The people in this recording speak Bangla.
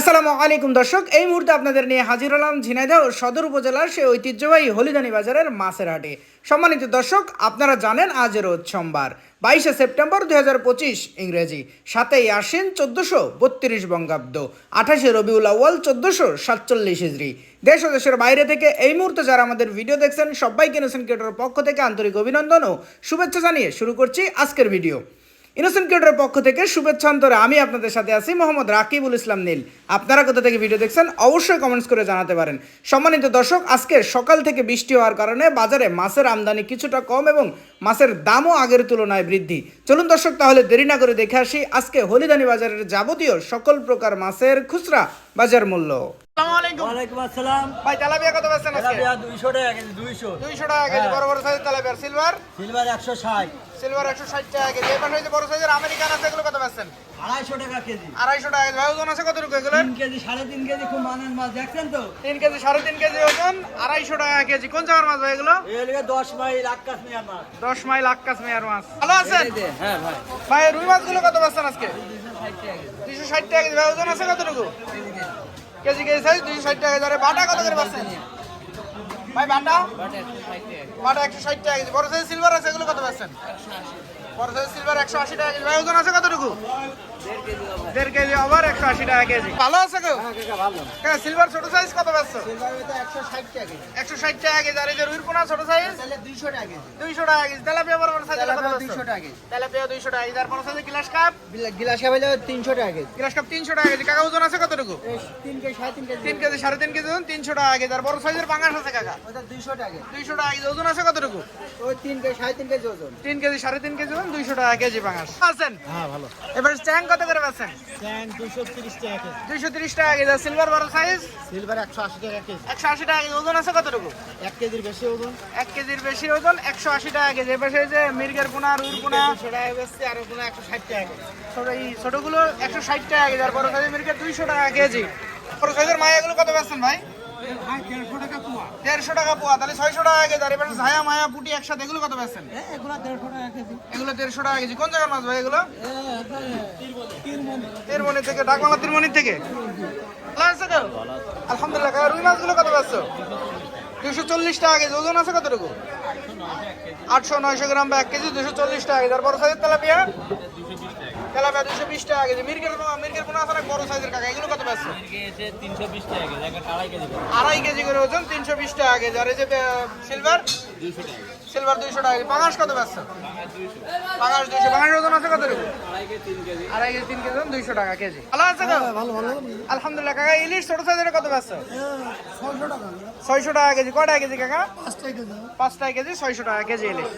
আসসালামু আলাইকুম দর্শক, এই মুহূর্তে আপনাদের নিয়ে হাজির হলাম ঝিনাইদহ সদর উপজেলার সেই ঐতিহ্যবাহী হলিদানি বাজারের মাছের হাটে। সম্মানিত দর্শক, আপনারা জানেন আজ রোজ সোমবার, বাইশে সেপ্টেম্বর দুই হাজার পঁচিশ ইংরেজি, সাতই আশ্বিন চোদ্দোশো বত্রিশ বঙ্গাব্দ, আঠাশে রবিউল আউ্য়াল চোদ্দোশো সাতচল্লিশ হিজড়ি। দেশ ও দেশের বাইরে থেকে এই মুহূর্তে যারা আমাদের ভিডিও দেখছেন, সবাইকে ইনোসেন্ট ক্রিয়েটরের পক্ষ থেকে আন্তরিক অভিনন্দন ও শুভেচ্ছা জানিয়ে শুরু করছি আজকের ভিডিও। ইনোসেন্ট ক্রিয়েটরের পক্ষ থেকে শুভেচ্ছা অন্তরে আমি আপনাদের সাথে আছি মোহাম্মদ রাকিবুল ইসলাম নীল। আপনারা কোথা থেকে ভিডিও দেখছেন অবশ্যই কমেন্টস করে জানাতে পারেন। সম্মানিত দর্শক, আজকে সকাল থেকে বৃষ্টি হওয়ার কারণে বাজারে মাছের আমদানি কিছুটা কম এবং মাছের দামও আগের তুলনায় বৃদ্ধি। চলুন দর্শক, তাহলে দেরি না করে দেখে আসি আজকে হলিদানি বাজারের যাবতীয় সকল প্রকার মাছের খুচরা বাজার মূল্য। টাকা কেজি দুইশো। 200 টাকা কেজি বড় বড় সাইজের তেলাপিয়া। সিলভার সিলভার একশো ষাট। সিলভার 160 টাকা কেজি। এই পাশে যে বড় সাইজের আমেরিকান আছে এগুলো কত পাচ্ছেন আড়াইশো টাকা কেজি। আড়াইশো টাকা কেজি। ওজন আছে কতটুকু এগুলো তিন কেজি সাড়ে তিন কেজি খুব মানের মাছ দেখছেন তো? তিন কেজি সাড়ে তিন কেজি ওজন আড়াইশো টাকা কেজি। কোন জায়গার মাছ ভাই এগুলো? দশ মাইল আকাশ মিয়ার মাছ। দশ মাইল আক্কাস মেয়ার মাছ। ভালো আছেন? হ্যাঁ ভাই। ভাই রুই মাছগুলো কত পাচ্ছেন আজকে? দুইশো ষাট টাকা কেজি। ভাই ওজন আছে কতটুকু? কেজি কেজি সাইজ, দুইশো ষাট টাকা আরে বাটা কত করে পাচ্ছেন? ভাই, বাটা? বাটা একশো ষাট টাকা কেজি। বড় সাইজ সিলভার আছে, এগুলো কত পাচ্ছেন? বড় সাইজ সিলভার একশো আশি টাকা কেজি। ভাই, ওজন আছে কতটুকু? দেড় কেজি আবার একশো আশি টাকা কেজি ভালো আছে কেউ হ্যাঁ সিলভার ছোট সাইজ কত পাচ্ছ একশো ষাট টাকা কেজি একশো ষাট টাকা কেজি আর এই যে রুইর পোনা ছোট সাইজ দুইশো টাকা কেজি দুইশো টাকা কেজি তেলাপিয়া বড় বড় সাইজ দুইশো টাকা কেজি তেলাপিয়া দুইশো টাকা কেজি আর বড় সাইজের গ্লাস কাপ তিনশো টাকা কেজি গ্লাস কাপ তিনশো টাকা কেজি কাকা ওজন আছে কতটুকু তিন কেজি সাড়ে তিন কেজি তিন কেজি সাড়ে তিন কেজি ওজন তিনশো টাকা কেজি আর বড় সাইজের পাঙ্গাস আছে কাকা ওটা দুইশো টাকা দুইশো টাকা কেজি ওজন আছে কতটুকু ওই তিন কেজি সাড়ে তিন কেজি ওজন তিন কেজি সাড়ে তিন কেজি ওজন দুইশো টাকা কেজি পাঙ্গাস আছেন হ্যাঁ ভালো এবার স্ট্যাং কত করে পাচ্ছেন দুইশো তিরিশ টাকা কেজি সিলভার বড় সাইজ সিলভার একশো আশি টাকা কেজি একশো আশি টাকা কেজি ওজন আছে কতটুকু এক কেজির বেশি ওজন এক কেজির বেশি ওজন একশো আশি টাকা কেজি সেই যে মির্গের পোনা রুইর পোনা টাকা বেশি আর ওগুলো একশো ষাট টাকা কেজি ছোট এই ছোটগুলো একশো ষাট টাকা কেজি আর বড় সাইজের মির্গের দুইশো টাকা কেজি বড় সাইজের মায়াগুলো কত পাচ্ছেন ভাই দেড়শো টাকা পোয়া দেড়শো টাকা পোয়া তাহলে ছয়শো টাকা কেজি আর এবার ছায়া মায়া পুটি একসাথে এগুলো কত পাচ্ছেন এগুলো দেড়শো টাকা কেজি এগুলো দেড়শো টাকা কেজি কোন জায়গার মাছ ভাই এগুলো তিরমণি থেকে, ডাকবাংলা তিরমণি থেকে। আলহামদুলিল্লাহ রুই মাছগুলো কত পাচ্ছ? দুশো চল্লিশ টাকা কেজি, ওজন আছে কতটুকু? আটশো নয়শো গ্রাম বা এক কেজি দুশো চল্লিশ টাকা কেজি। আর বড় সাইজের তেলাপিয়া? তেলাপিয়া দুশো বিশ টাকা কেজি। মির্গের মির্গের পোনা আছে অনেক বড় সাইজের কাকা এগুলো কত পাচ্ছ তিনশো বিশ টাকা কেজি আড়াই কেজি করে। ওজন তিনশো বিশ টাকা কেজি। আর এই যে সিলভার টাকা সিলভার দুইশো টাকা পাঙাশ কত পাচ্ছ পাঙাশ দুইশো। পাঙাশ ওজন আছে কতটুকু আড়াই কেজি তিন কেজি। আড়াই কেজি তিন কেজি দুইশো টাকা কেজি। ভালো আছে তো? ভালো ভালো। আলহামদুলিল্লাহ কাকা ইলিশ ছোট সাইজের কত পাচ্ছ ছয়শো টাকা। ছয়শো টাকা কেজি। কাকা? পাঁচটাই কেজি। পাঁচ টাকা কেজি ছয়শো টাকা কেজি ইলিশ।